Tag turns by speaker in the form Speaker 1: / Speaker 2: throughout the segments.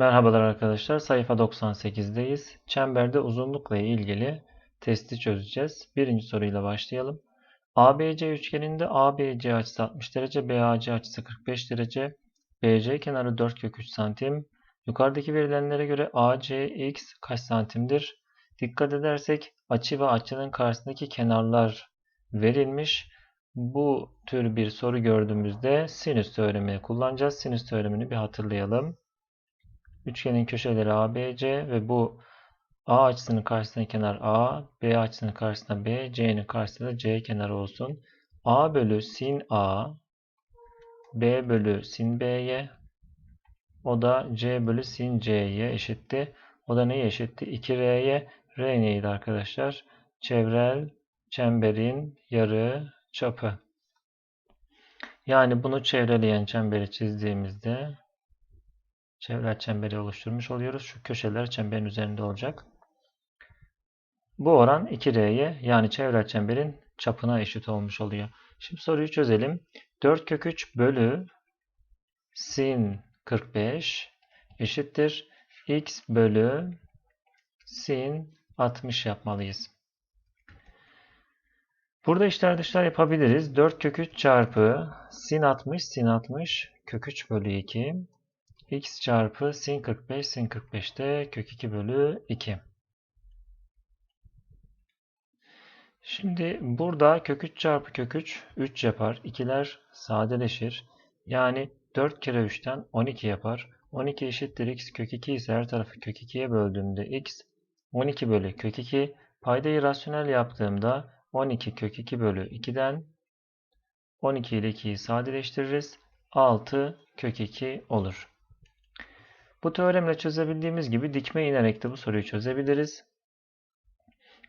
Speaker 1: Merhabalar arkadaşlar. Sayfa 98'deyiz. Çemberde uzunlukla ilgili testi çözeceğiz. Birinci soruyla başlayalım. ABC üçgeninde ABC açısı 60 derece, BAC açısı 45 derece, BC kenarı 4 kök 3 santim. Yukarıdaki verilenlere göre ACX kaç santimdir? Dikkat edersek açı ve açının karşısındaki kenarlar verilmiş. Bu tür bir soru gördüğümüzde sinüs teoremini kullanacağız. Sinüs teoremini bir hatırlayalım. Üçgenin köşeleri ABC ve bu A açısının karşısında kenar A, B açısının karşısında B, C'nin karşısında C kenarı olsun. A bölü sin A, B bölü sin B'ye, o da C bölü sin C'ye eşitti. O da neye eşitti? 2R'ye. R neydi arkadaşlar? Çevrel çemberin yarı çapı. Yani bunu çevreleyen çemberi çizdiğimizde çevrel çemberi oluşturmuş oluyoruz. Şu köşeler çemberin üzerinde olacak. Bu oran 2R'ye yani çevrel çemberin çapına eşit olmuş oluyor. Şimdi soruyu çözelim. 4 kök 3 bölü sin 45 eşittir. x bölü sin 60 yapmalıyız. Burada işler dışlar yapabiliriz. 4 kök 3 çarpı sin 60 sin 60 kök 3 bölü 2 x çarpı sin 45 sin 45 de kök 2 bölü 2. Şimdi burada kök 3 çarpı kök 3 3 yapar. İkiler sadeleşir. Yani 4 kere 3'ten 12 yapar. 12 eşittir x kök 2 ise her tarafı kök 2'ye böldüğümde x 12 bölü kök 2 paydayı rasyonel yaptığımda 12 kök 2 bölü 2'den 12 ile 2'yi sadeleştiririz. 6 kök 2 olur. Bu teoremle çözebildiğimiz gibi dikme inerek de bu soruyu çözebiliriz.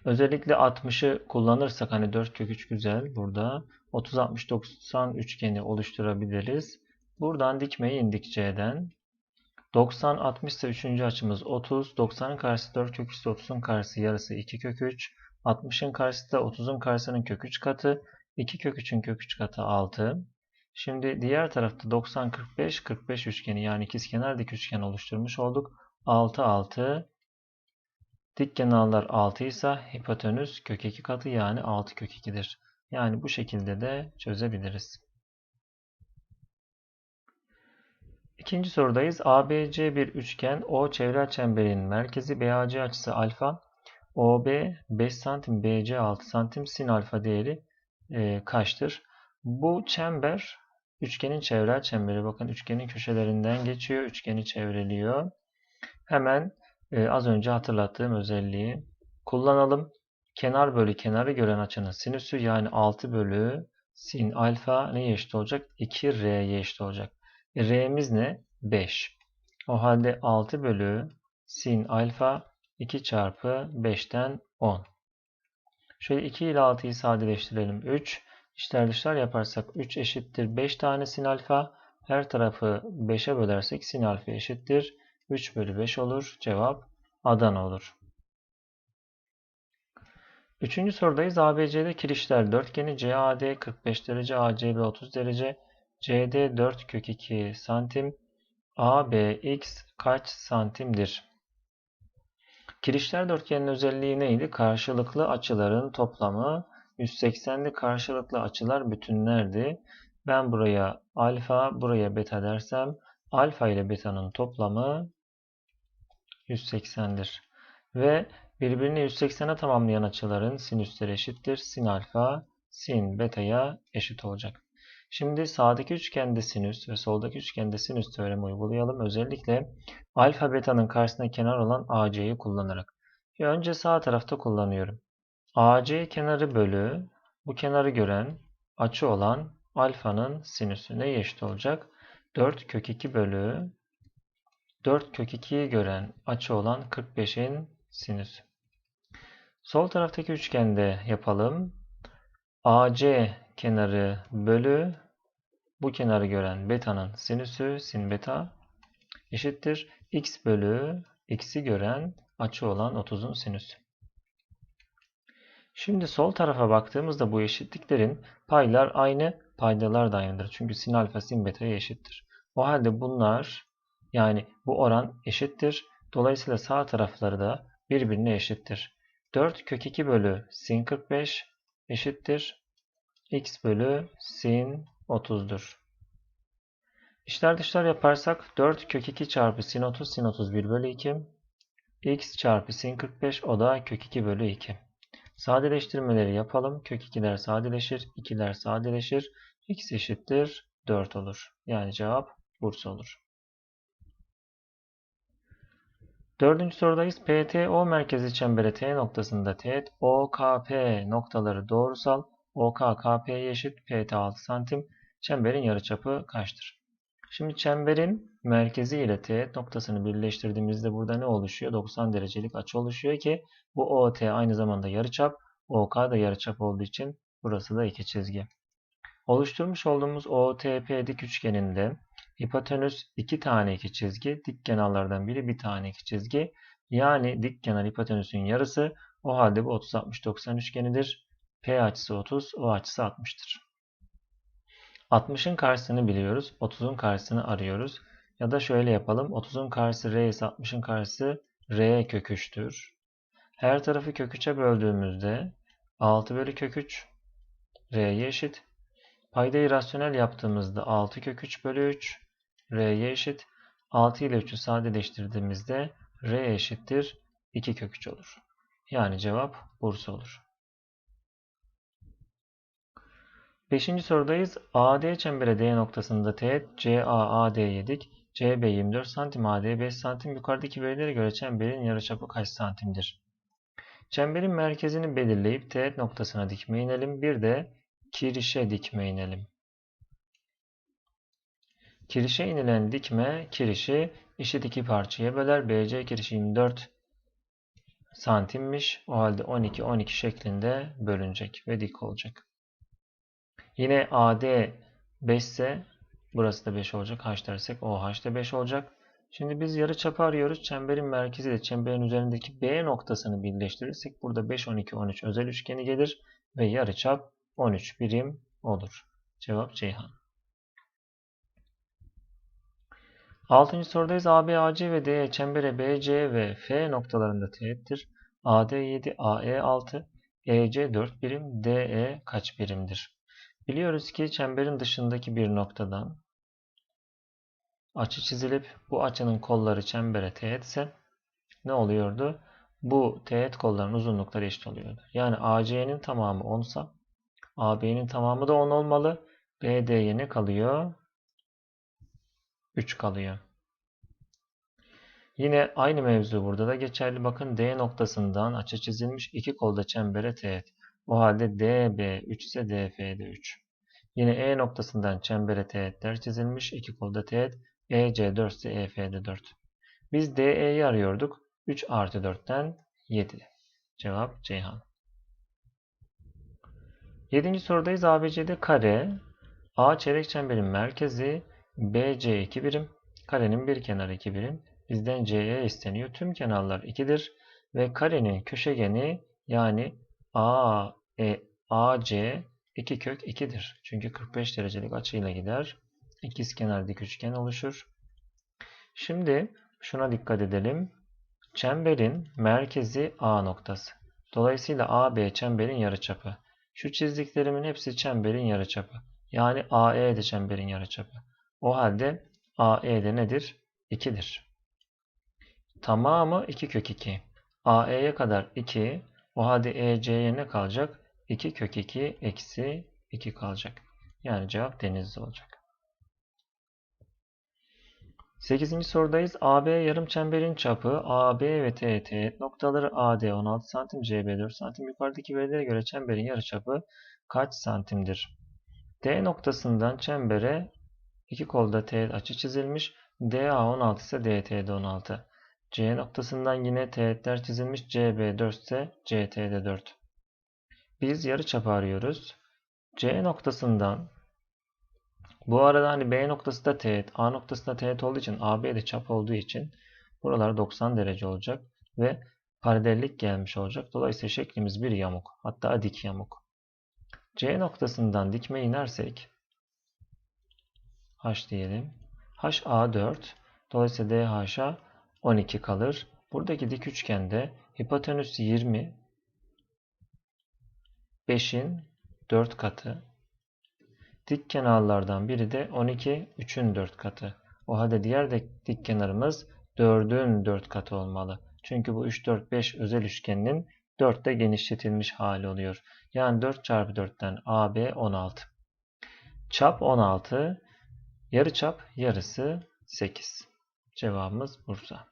Speaker 1: Özellikle 60'ı kullanırsak hani 4 kök 3 güzel burada 30 60 90 üçgeni oluşturabiliriz. Buradan dikmeyi indik C'den. 90 60 ise 3. açımız 30. 90'ın karşısı 4 kök 3 30'un karşısı yarısı 2 kök 3. 60'ın karşısı da 30'un karşısının kök 3 katı. 2 kök 3'ün kök 3 katı 6. Şimdi diğer tarafta 90 45 45 üçgeni yani ikizkenar dik üçgen oluşturmuş olduk. 6 6 dik kenarlar 6 ise hipotenüs kök 2 katı yani 6 kök 2'dir. Yani bu şekilde de çözebiliriz. İkinci sorudayız. ABC bir üçgen. O çevrel çemberin merkezi. BAC açısı alfa. OB 5 santim, BC 6 santim. Sin alfa değeri e, kaçtır? Bu çember üçgenin çevrel çemberi. Bakın üçgenin köşelerinden geçiyor. Üçgeni çevreliyor. Hemen e, az önce hatırlattığım özelliği kullanalım. Kenar bölü kenarı gören açının sinüsü yani 6 bölü sin alfa neye eşit olacak? 2R'ye eşit olacak. E, R'miz ne? 5. O halde 6 bölü sin alfa 2 çarpı 5'ten 10. Şöyle 2 ile 6'yı sadeleştirelim. 3. İşler dışlar yaparsak 3 eşittir 5 tane sin alfa. Her tarafı 5'e bölersek sin alfa eşittir. 3 bölü 5 olur. Cevap Adana olur. Üçüncü sorudayız. ABC'de kirişler dörtgeni CAD 45 derece, ACB 30 derece, CD 4 kök 2 santim, ABX kaç santimdir? Kirişler dörtgenin özelliği neydi? Karşılıklı açıların toplamı 180'li karşılıklı açılar bütünlerdi. Ben buraya alfa, buraya beta dersem alfa ile beta'nın toplamı 180'dir. Ve birbirini 180'e tamamlayan açıların sinüsleri eşittir. Sin alfa, sin beta'ya eşit olacak. Şimdi sağdaki üçgende sinüs ve soldaki üçgende sinüs teoremi uygulayalım. Özellikle alfa beta'nın karşısında kenar olan AC'yi kullanarak. Önce sağ tarafta kullanıyorum. AC kenarı bölü bu kenarı gören açı olan alfanın sinüsü neye eşit olacak? 4 kök 2 bölü 4 kök 2'yi gören açı olan 45'in sinüsü. Sol taraftaki üçgende yapalım. AC kenarı bölü bu kenarı gören beta'nın sinüsü sin beta eşittir. x bölü x'i gören açı olan 30'un sinüsü. Şimdi sol tarafa baktığımızda bu eşitliklerin paylar aynı, paydalar da aynıdır. Çünkü sin alfa sin beta'ya eşittir. O halde bunlar Yani bu oran eşittir. Dolayısıyla sağ tarafları da birbirine eşittir. 4 kök 2 bölü sin 45 eşittir. x bölü sin 30'dur. İşler dışlar yaparsak 4 kök 2 çarpı sin 30 sin 31 bölü 2 x çarpı sin 45 o da kök 2 bölü 2. Sadeleştirmeleri yapalım. Kök 2'ler sadeleşir. 2'ler sadeleşir. x eşittir 4 olur. Yani cevap Bursa olur. Dördüncü sorudayız. PTO merkezi çembere T noktasında teğet OKP noktaları doğrusal. OK KP'ye eşit. PT 6 santim. Çemberin yarıçapı kaçtır? Şimdi çemberin merkezi ile teğet noktasını birleştirdiğimizde burada ne oluşuyor? 90 derecelik açı oluşuyor ki bu OT aynı zamanda yarıçap. OK da yarıçap olduğu için burası da iki çizgi. Oluşturmuş olduğumuz OTP dik üçgeninde hipotenüs iki tane iki çizgi, dik kenarlardan biri bir tane iki çizgi. Yani dik kenar hipotenüsün yarısı. O halde bu 30-60-90 üçgenidir. P açısı 30, O açısı 60'tır. 60'ın karşısını biliyoruz. 30'un karşısını arıyoruz. Ya da şöyle yapalım. 30'un karşısı R ise 60'ın karşısı R kök 3'tür. Her tarafı kök 3'e böldüğümüzde 6 bölü kök 3 R'ye eşit. Paydayı rasyonel yaptığımızda 6 kök 3 bölü 3 R'ye eşit. 6 ile 3'ü sadeleştirdiğimizde R eşittir 2 kök 3 olur. Yani cevap Bursa olur. Beşinci sorudayız. AD çembere D noktasında teğet CA AD'ye dik. CB 24 cm, AD 5 cm. Yukarıdaki verilere göre çemberin yarıçapı kaç santimdir? Çemberin merkezini belirleyip teğet noktasına dikme inelim. Bir de kirişe dikme inelim. Kirişe inilen dikme kirişi eşit iki parçaya böler. BC kirişi 24 santimmiş. O halde 12 12 şeklinde bölünecek ve dik olacak. Yine AD 5 ise burası da 5 olacak. H dersek OH da 5 olacak. Şimdi biz yarı çapı arıyoruz. Çemberin merkezi ile çemberin üzerindeki B noktasını birleştirirsek burada 5, 12, 13 özel üçgeni gelir ve yarı çap 13 birim olur. Cevap Ceyhan. Altıncı sorudayız. AB, AC ve DE çembere BC ve F noktalarında teğettir. AD 7, AE 6, EC 4 birim, DE kaç birimdir? Biliyoruz ki çemberin dışındaki bir noktadan açı çizilip bu açının kolları çembere teğetse ne oluyordu? Bu teğet kolların uzunlukları eşit oluyordu. Yani AC'nin tamamı 10 ise AB'nin tamamı da 10 olmalı. BD'ye ne kalıyor? 3 kalıyor. Yine aynı mevzu burada da geçerli. Bakın D noktasından açı çizilmiş iki kolda çembere teğet. O halde DB 3 ise DF de 3. Yine E noktasından çembere teğetler çizilmiş. iki kolda teğet. EC 4 ise EF de 4. Biz DE'yi arıyorduk. 3 artı 4'ten 7. Cevap Ceyhan. Yedinci sorudayız. ABC'de kare. A çeyrek çemberin merkezi. BC 2 birim. Karenin bir kenarı 2 birim. Bizden CE isteniyor. Tüm kenarlar 2'dir. Ve karenin köşegeni yani A, e, AC 2 kök 2'dir. Çünkü 45 derecelik açıyla gider. İkiz kenar dik üçgen oluşur. Şimdi şuna dikkat edelim. Çemberin merkezi A noktası. Dolayısıyla AB çemberin yarıçapı. Şu çizdiklerimin hepsi çemberin yarıçapı. Yani AE de çemberin yarıçapı. O halde AE de nedir? 2'dir. Tamamı 2 kök 2. AE'ye kadar 2. O halde EC'ye ne kalacak? 2 kök 2 eksi 2 kalacak. Yani cevap denizli olacak. 8. sorudayız. AB yarım çemberin çapı AB ve TT noktaları AD 16 cm, CB 4 cm. Yukarıdaki verilere göre çemberin yarıçapı kaç santimdir? D noktasından çembere iki kolda teğet açı çizilmiş. DA 16 ise DT de 16. C noktasından yine teğetler çizilmiş. CB 4 ise CT de 4. Biz yarıçapı arıyoruz. C noktasından bu arada hani B noktası da teğet, A noktası da teğet olduğu için AB de çap olduğu için buralar 90 derece olacak ve paralellik gelmiş olacak. Dolayısıyla şeklimiz bir yamuk. Hatta dik yamuk. C noktasından dikme inersek H diyelim. H A4 Dolayısıyla DH'a 12 kalır. Buradaki dik üçgende hipotenüs 20, 5'in 4 katı. Dik kenarlardan biri de 12, 3'ün 4 katı. O halde diğer de dik kenarımız 4'ün 4 katı olmalı. Çünkü bu 3, 4, 5 özel üçgeninin 4'te genişletilmiş hali oluyor. Yani 4 çarpı 4'ten AB 16. Çap 16. Yarı çap yarısı 8. Cevabımız Bursa.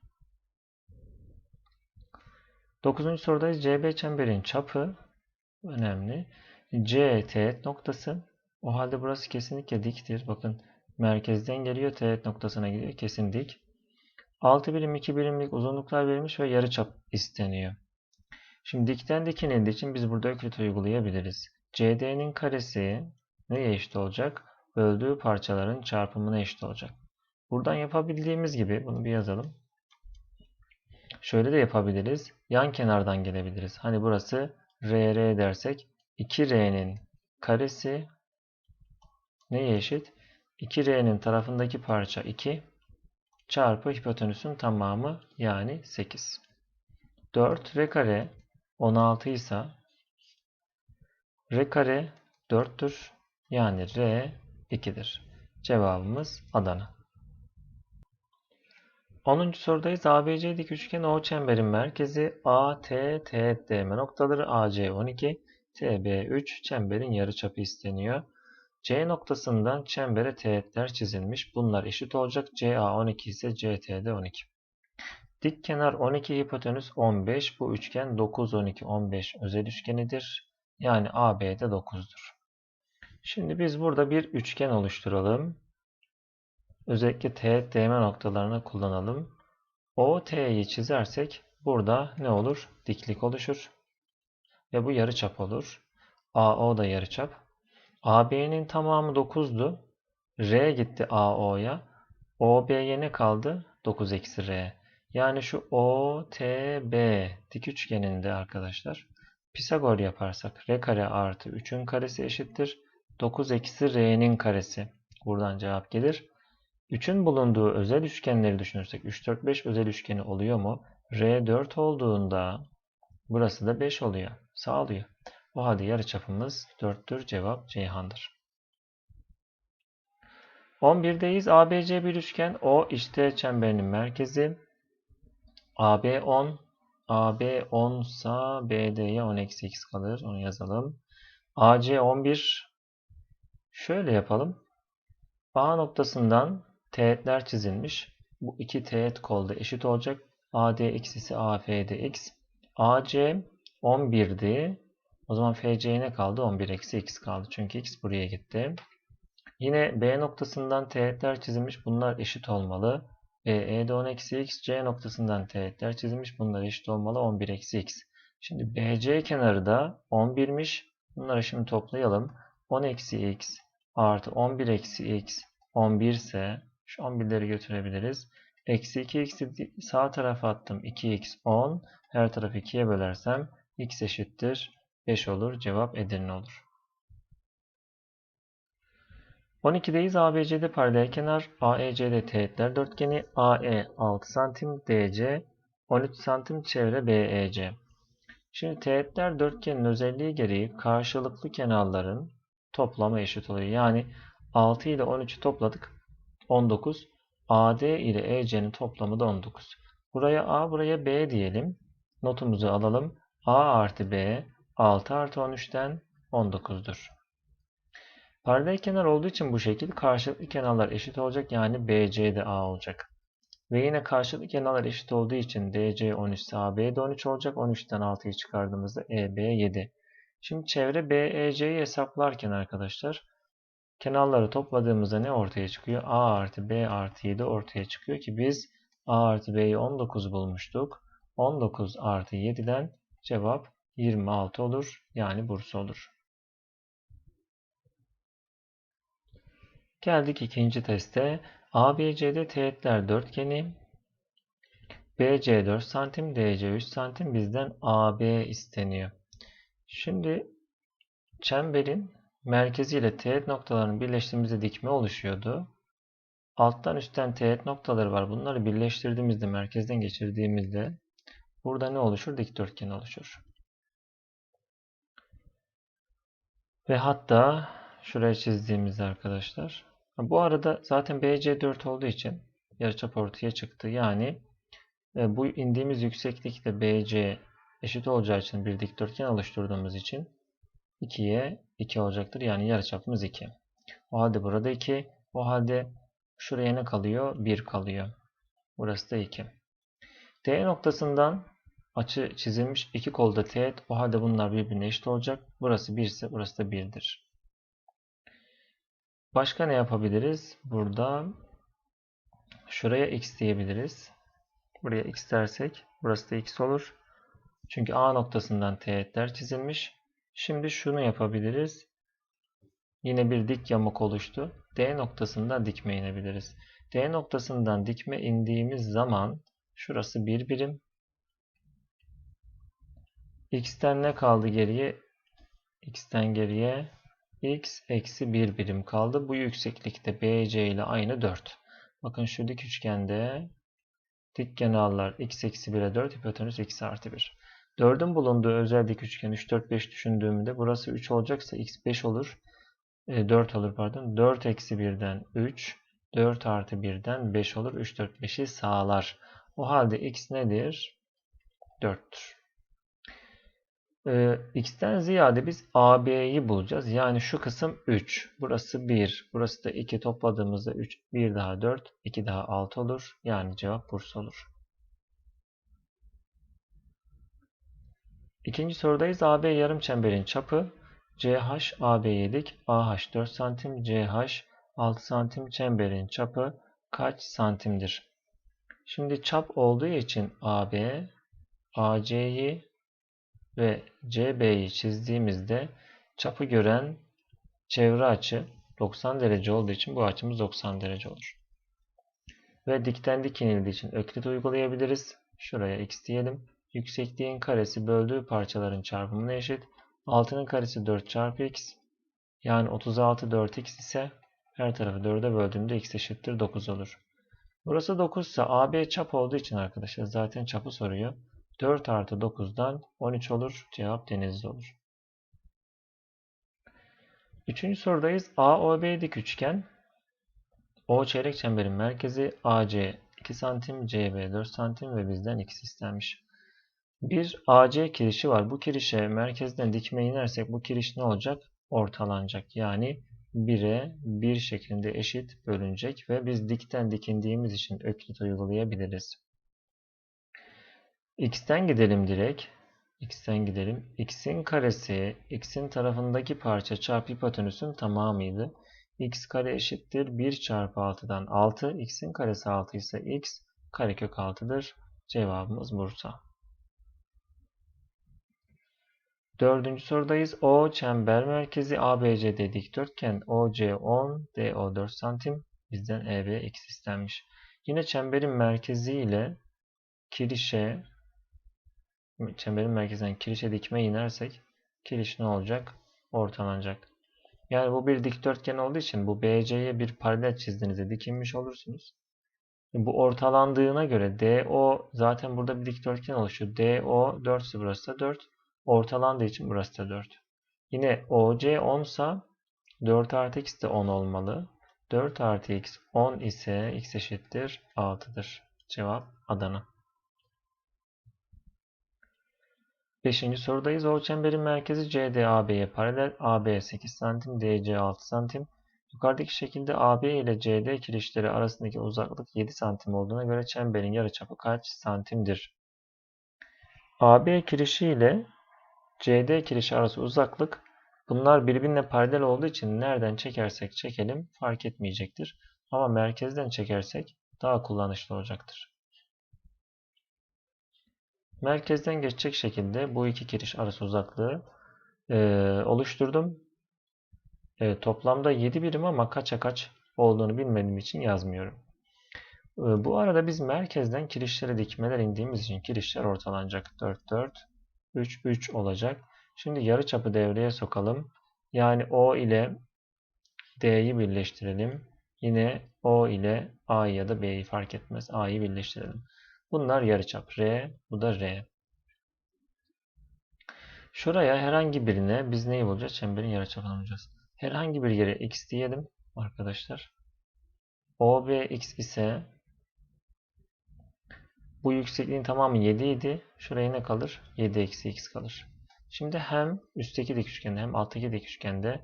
Speaker 1: 9. sorudayız. CB çemberin çapı önemli. C teğet noktası. O halde burası kesinlikle diktir. Bakın merkezden geliyor teğet noktasına gidiyor. Kesin dik. 6 birim 2 birimlik uzunluklar verilmiş ve yarıçap isteniyor. Şimdi dikten dikinildiği için biz burada öklit uygulayabiliriz. CD'nin karesi neye eşit olacak? Böldüğü parçaların çarpımına eşit olacak. Buradan yapabildiğimiz gibi bunu bir yazalım. Şöyle de yapabiliriz. Yan kenardan gelebiliriz. Hani burası RR dersek 2R'nin karesi neye eşit? 2R'nin tarafındaki parça 2 çarpı hipotenüsün tamamı yani 8. 4 R kare 16 ise R kare 4'tür. Yani R 2'dir. Cevabımız Adana. 10. sorudayız. ABC dik üçgen O çemberin merkezi AT, teğet DM noktaları AC 12, TB 3 çemberin yarıçapı isteniyor. C noktasından çembere teğetler çizilmiş. Bunlar eşit olacak. CA 12 ise CTD 12. Dik kenar 12 hipotenüs 15. Bu üçgen 9 12 15 özel üçgenidir. Yani AB de 9'dur. Şimdi biz burada bir üçgen oluşturalım. Özellikle teğet değme noktalarını kullanalım. OT'yi çizersek burada ne olur? Diklik oluşur. Ve bu yarıçap olur. AO da yarıçap. AB'nin tamamı 9'du. R gitti AO'ya. OB'ye ne kaldı? 9 eksi R. Yani şu OTB dik üçgeninde arkadaşlar Pisagor yaparsak R kare artı 3'ün karesi eşittir. 9 eksi R'nin karesi. Buradan cevap gelir. 3'ün bulunduğu özel üçgenleri düşünürsek 3, 4, 5 özel üçgeni oluyor mu? R 4 olduğunda burası da 5 oluyor. Sağlıyor. O halde yarıçapımız 4'tür. Cevap Ceyhan'dır. 11'deyiz. ABC bir üçgen. O işte çemberinin merkezi. AB 10. AB 10 sa BD'ye 10 eksi x kalır. Onu yazalım. AC 11. Şöyle yapalım. A noktasından teğetler çizilmiş. Bu iki teğet kolda eşit olacak. AD eksisi AF'de x. AC 11'di. O zaman FC'ye ne kaldı? 11 eksi x kaldı. Çünkü x buraya gitti. Yine B noktasından teğetler çizilmiş. Bunlar eşit olmalı. BE'de 10 eksi x. C noktasından teğetler çizilmiş. Bunlar eşit olmalı. 11 eksi x. Şimdi BC kenarı da 11'miş. Bunları şimdi toplayalım. 10 eksi x artı 11 eksi x 11 ise şu 11'leri götürebiliriz. Eksi 2x'i sağ tarafa attım. 2x 10. Her tarafı 2'ye bölersem x eşittir 5 olur. Cevap Edirne olur. 12'deyiz. ABC'de paralel kenar. AEC'de teğetler dörtgeni. AE 6 cm. DC 13 cm. Çevre BEC. Şimdi teğetler dörtgenin özelliği gereği karşılıklı kenarların toplamı eşit oluyor. Yani 6 ile 13'ü topladık. 19. AD ile EC'nin toplamı da 19. Buraya A, buraya B diyelim. Notumuzu alalım. A artı B 6 artı 13'ten 19'dur. Paralel kenar olduğu için bu şekil karşılıklı kenarlar eşit olacak. Yani BC de A olacak. Ve yine karşılıklı kenarlar eşit olduğu için DC 13 ise AB de 13 olacak. 13'ten 6'yı çıkardığımızda EB 7. Şimdi çevre BEC'yi hesaplarken arkadaşlar kenarları topladığımızda ne ortaya çıkıyor? A artı B artı 7 ortaya çıkıyor ki biz A artı B'yi 19 bulmuştuk. 19 artı 7'den cevap 26 olur. Yani Bursa olur. Geldik ikinci teste. ABC'de teğetler dörtgeni. BC 4 cm, DC 3 cm bizden AB isteniyor. Şimdi çemberin merkezi ile teğet noktalarının birleştiğimizde dikme oluşuyordu. alttan üstten teğet noktaları var. Bunları birleştirdiğimizde, merkezden geçirdiğimizde burada ne oluşur? Dikdörtgen oluşur. Ve hatta şuraya çizdiğimizde arkadaşlar. Bu arada zaten BC 4 olduğu için yarıçap ortaya çıktı. Yani e, bu indiğimiz yükseklikte BC eşit olacağı için bir dikdörtgen oluşturduğumuz için 2'ye 2 olacaktır. Yani yarıçapımız 2. O halde burada 2. O halde şuraya ne kalıyor? 1 kalıyor. Burası da 2. D noktasından açı çizilmiş iki kolda teğet. O halde bunlar birbirine eşit olacak. Burası 1 ise burası da 1'dir. Başka ne yapabiliriz? Burada şuraya x diyebiliriz. Buraya x dersek burası da x olur. Çünkü A noktasından teğetler çizilmiş. Şimdi şunu yapabiliriz. Yine bir dik yamuk oluştu. D noktasından dikme inebiliriz. D noktasından dikme indiğimiz zaman şurası bir birim. X'ten ne kaldı geriye? X'ten geriye x eksi 1 birim kaldı. Bu yükseklikte BC ile aynı 4. Bakın şu dik üçgende dik kenarlar x eksi 1'e 4, hipotenüs x artı 1. 4'ün bulunduğu özel dik üçgen 3, 4, 5 düşündüğümde burası 3 olacaksa x 5 olur. 4 olur pardon. 4 eksi 1'den 3. 4 artı 1'den 5 olur. 3, 4, 5'i sağlar. O halde x nedir? 4'tür. Ee, x'ten ziyade biz AB'yi bulacağız. Yani şu kısım 3. Burası 1. Burası da 2 topladığımızda 3. 1 daha 4. 2 daha 6 olur. Yani cevap Bursa olur. İkinci sorudayız. AB yarım çemberin çapı CH AB'ye dik. AH 4 santim. CH 6 santim. Çemberin çapı kaç santimdir? Şimdi çap olduğu için AB AC'yi ve CB'yi çizdiğimizde çapı gören çevre açı 90 derece olduğu için bu açımız 90 derece olur. Ve dikten dik inildiği için öklit uygulayabiliriz. Şuraya x diyelim. Yüksekliğin karesi böldüğü parçaların çarpımına eşit. 6'nın karesi 4 çarpı x. Yani 36 4x ise her tarafı 4'e böldüğümde x eşittir 9 olur. Burası 9 ise AB çap olduğu için arkadaşlar zaten çapı soruyor. 4 artı 9'dan 13 olur. Cevap denizli olur. Üçüncü sorudayız. AOB dik üçgen. O çeyrek çemberin merkezi AC 2 santim, CB 4 santim ve bizden x istenmiş. Bir AC kirişi var. Bu kirişe merkezden dikme inersek bu kiriş ne olacak? Ortalanacak. Yani 1'e 1 şeklinde eşit bölünecek ve biz dikten dikindiğimiz için öklit uygulayabiliriz. X'ten gidelim direkt. X'ten gidelim. X'in karesi x'in tarafındaki parça çarpı hipotenüsün tamamıydı. x kare eşittir 1 çarpı 6'dan 6. x'in karesi 6 ise x karekök 6'dır. Cevabımız Bursa. Dördüncü sorudayız. O çember merkezi ABCD dikdörtgen OC 10, DO 4 santim. Bizden EB x istenmiş. Yine çemberin merkezi ile kirişe çemberin merkezinden kirişe dikme inersek kiriş ne olacak? Ortalanacak. Yani bu bir dikdörtgen olduğu için bu BC'ye bir paralel çizdiğinizde dikinmiş olursunuz. Bu ortalandığına göre DO zaten burada bir dikdörtgen oluşuyor. DO 4 ise burası da 4. Ortalandığı için burası da 4. Yine OC 10 ise 4 artı x de 10 olmalı. 4 artı x 10 ise x eşittir 6'dır. Cevap Adana. Beşinci sorudayız. O çemberin merkezi CD AB'ye paralel. AB 8 santim, DC 6 santim. Yukarıdaki şekilde AB ile CD kirişleri arasındaki uzaklık 7 santim olduğuna göre çemberin yarıçapı kaç santimdir? AB kirişi ile CD kirişi arası uzaklık bunlar birbirine paralel olduğu için nereden çekersek çekelim fark etmeyecektir. Ama merkezden çekersek daha kullanışlı olacaktır. Merkezden geçecek şekilde bu iki kiriş arası uzaklığı e, oluşturdum. E, toplamda 7 birim ama kaça kaç olduğunu bilmediğim için yazmıyorum. E, bu arada biz merkezden kirişlere dikmeler indiğimiz için kirişler ortalanacak. 4, 4, 3, 3 olacak. Şimdi yarıçapı devreye sokalım. Yani O ile D'yi birleştirelim. Yine O ile A'yı ya da B'yi fark etmez. A'yı birleştirelim. Bunlar yarıçap. R, bu da R. Şuraya herhangi birine biz neyi bulacağız? Çemberin yarıçapını bulacağız. Herhangi bir yere x diyelim arkadaşlar. OB x ise bu yüksekliğin tamamı 7 idi. Şuraya ne kalır? 7 eksi x kalır. Şimdi hem üstteki dik üçgende hem alttaki dik üçgende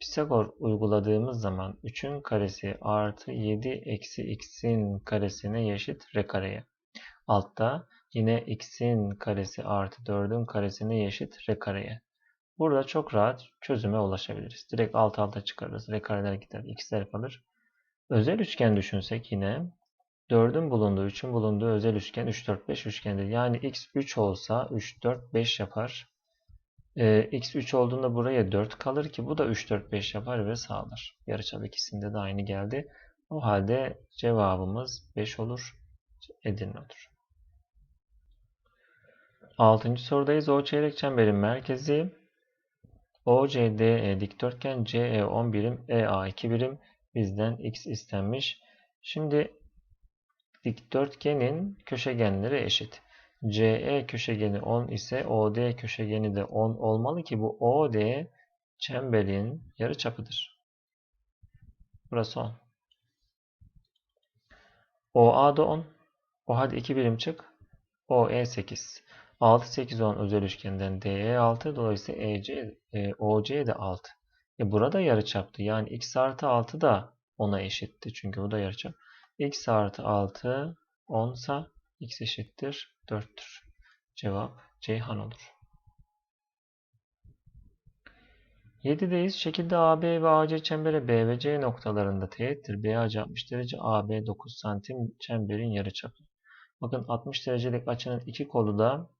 Speaker 1: Pisagor uyguladığımız zaman 3'ün karesi artı 7 eksi x'in karesine eşit r kareye. Altta yine x'in karesi artı 4'ün karesine eşit r kareye. Burada çok rahat çözüme ulaşabiliriz. Direkt alt alta çıkarırız. R kareler gider. X'ler kalır. Özel üçgen düşünsek yine 4'ün bulunduğu, 3'ün bulunduğu özel üçgen 3, 4, 5 üçgendir. Yani x 3 olsa 3, 4, 5 yapar. Ee, x 3 olduğunda buraya 4 kalır ki bu da 3, 4, 5 yapar ve sağlar. Yarıçap ikisinde de aynı geldi. O halde cevabımız 5 olur. Edirne olur. Altıncı sorudayız. O çeyrek çemberin merkezi OCDE dikdörtgen CE 10 birim EA 2 birim bizden x istenmiş. Şimdi dikdörtgenin köşegenleri eşit. CE köşegeni 10 ise OD köşegeni de 10 olmalı ki bu OD çemberin yarıçapıdır. Burası 10. OA da 10. O hadi 2 birim çık. OE 8. 6, 8, 10 özel üçgenden DE 6. Dolayısıyla EC, e, OC de 6. E burada yarıçaptı. Yani x artı 6 da 10'a eşitti. Çünkü bu da yarıçap. X artı 6 10 sa x eşittir 4'tür. Cevap Ceyhan olur. 7'deyiz. Şekilde AB ve AC çembere B ve C noktalarında teğettir. BAC 60 derece, AB 9 santim çemberin yarıçapı. Bakın 60 derecelik açının iki kolu da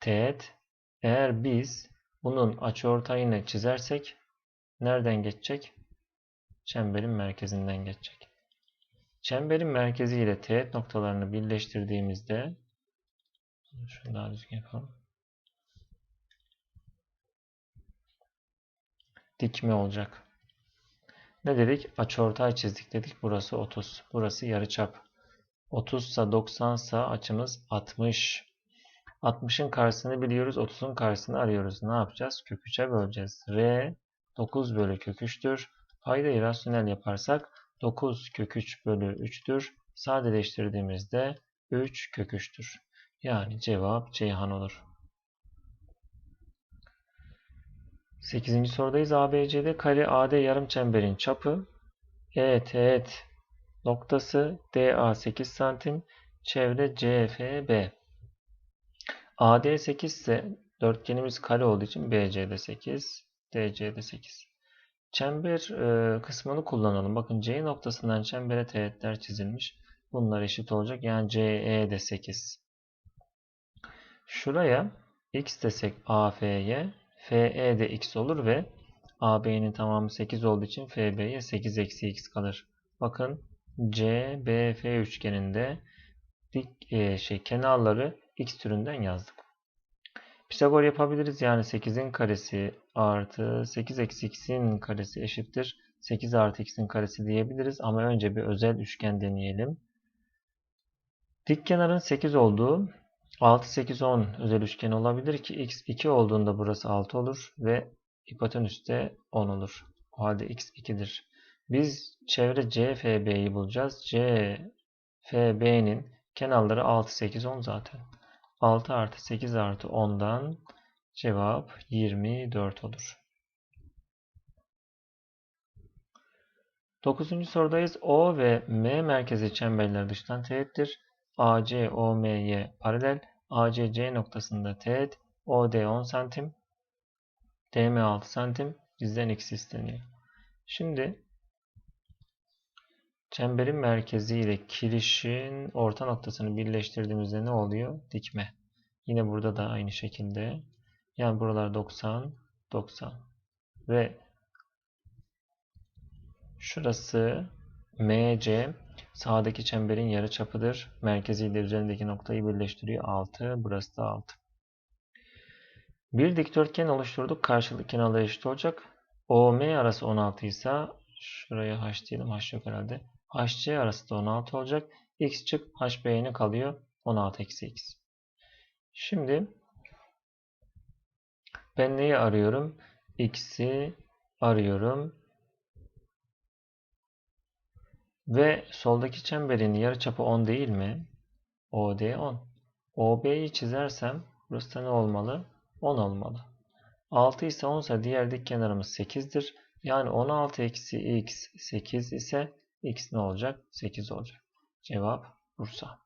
Speaker 1: teğet. Eğer biz bunun açıortayını çizersek nereden geçecek? Çemberin merkezinden geçecek. Çemberin merkezi ile teğet noktalarını birleştirdiğimizde şunu daha düzgün yapalım. Dikme olacak. Ne dedik? Açıortay çizdik dedik. Burası 30. Burası yarıçap. 30 sa 90 sa açımız 60. 60'ın karşısını biliyoruz. 30'un karşısını arıyoruz. Ne yapacağız? Kök 3'e böleceğiz. R 9 bölü kök 3'tür. Paydayı yaparsak 9 kök 3 bölü 3'tür. Sadeleştirdiğimizde 3 kök 3'tür. Yani cevap Ceyhan olur. 8. sorudayız. ABC'de kare AD yarım çemberin çapı E teğet noktası DA 8 santim çevre CFB. AD 8 ise dörtgenimiz kare olduğu için BC'de 8, DC'de 8. Çember e, kısmını kullanalım. Bakın C noktasından çembere teğetler çizilmiş. Bunlar eşit olacak. Yani CE de 8. Şuraya x desek AF'ye, FE de x olur ve AB'nin tamamı 8 olduğu için FB'ye 8 eksi x kalır. Bakın CBF üçgeninde dik e, şey kenarları x türünden yazdık. Pisagor yapabiliriz. Yani 8'in karesi artı 8 eksi x'in karesi eşittir. 8 artı x'in karesi diyebiliriz. Ama önce bir özel üçgen deneyelim. Dik kenarın 8 olduğu 6, 8, 10 özel üçgen olabilir ki x 2 olduğunda burası 6 olur ve hipotenüste 10 olur. O halde x 2'dir. Biz çevre CFB'yi bulacağız. CFB'nin kenarları 6, 8, 10 zaten. 6 artı 8 artı 10'dan cevap 24 olur. 9. sorudayız. O ve M merkezi çemberler dıştan teğettir. AC OM'ye paralel. ACC noktasında teğet. OD 10 santim. DM 6 santim. Bizden x isteniyor. Şimdi çemberin merkezi ile kirişin orta noktasını birleştirdiğimizde ne oluyor? Dikme. Yine burada da aynı şekilde. Yani buralar 90, 90. Ve şurası MC sağdaki çemberin yarı çapıdır. Merkezi ile üzerindeki noktayı birleştiriyor. 6. Burası da 6. Bir dikdörtgen oluşturduk. Karşılık kenarları eşit olacak. OM arası 16 ise Şuraya h diyelim. h yok herhalde. Hc arası da 16 olacak. x çık hb kalıyor? 16 eksi x. Şimdi ben neyi arıyorum? x'i arıyorum. Ve soldaki çemberin yarıçapı 10 değil mi? OD 10. OB'yi çizersem burası ne olmalı? 10 olmalı. 6 ise 10 ise diğer dik kenarımız 8'dir. Yani 16 eksi x 8 ise x ne olacak? 8 olacak. Cevap Bursa.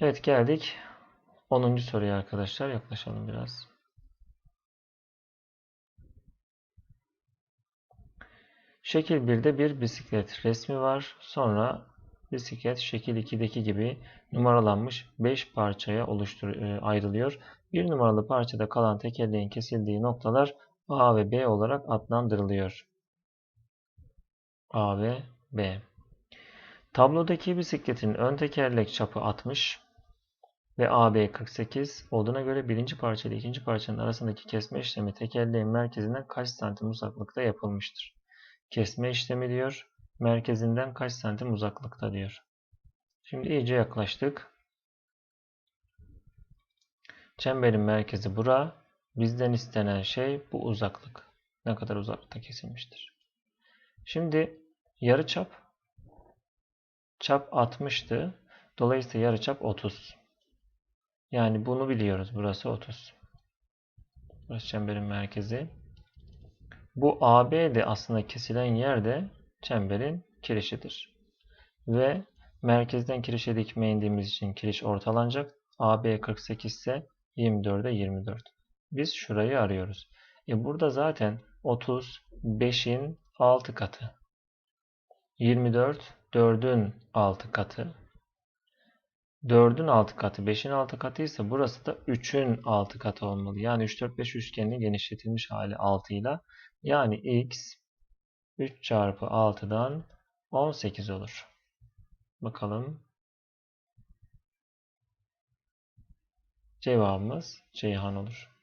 Speaker 1: Evet geldik 10. soruya arkadaşlar. Yaklaşalım biraz. Şekil 1'de bir bisiklet resmi var. Sonra bisiklet şekil 2'deki gibi numaralanmış 5 parçaya oluştur e, ayrılıyor. Bir numaralı parçada kalan tekerleğin kesildiği noktalar A ve B olarak adlandırılıyor. A ve B. Tablodaki bisikletin ön tekerlek çapı 60 ve AB 48 olduğuna göre birinci parça ile ikinci parçanın arasındaki kesme işlemi tekerleğin merkezinden kaç santim uzaklıkta yapılmıştır? Kesme işlemi diyor. Merkezinden kaç santim uzaklıkta diyor. Şimdi iyice yaklaştık. Çemberin merkezi bura. Bizden istenen şey bu uzaklık. Ne kadar uzaklıkta kesilmiştir. Şimdi yarıçap çap 60'tı. Dolayısıyla yarıçap 30. Yani bunu biliyoruz. Burası 30. Burası çemberin merkezi. Bu AB de aslında kesilen yer de çemberin kirişidir. Ve merkezden kirişe dikme indiğimiz için kiriş ortalanacak. AB 48 ise 24'e 24. Biz şurayı arıyoruz. E burada zaten 30 5'in 6 katı. 24 4'ün 6 katı. 4'ün 6 katı 5'in 6 katı ise burası da 3'ün 6 katı olmalı. Yani 3 4 5 üçgeninin genişletilmiş hali 6 ile. Yani x 3 çarpı 6'dan 18 olur. Bakalım. Cevabımız Ceyhan olur.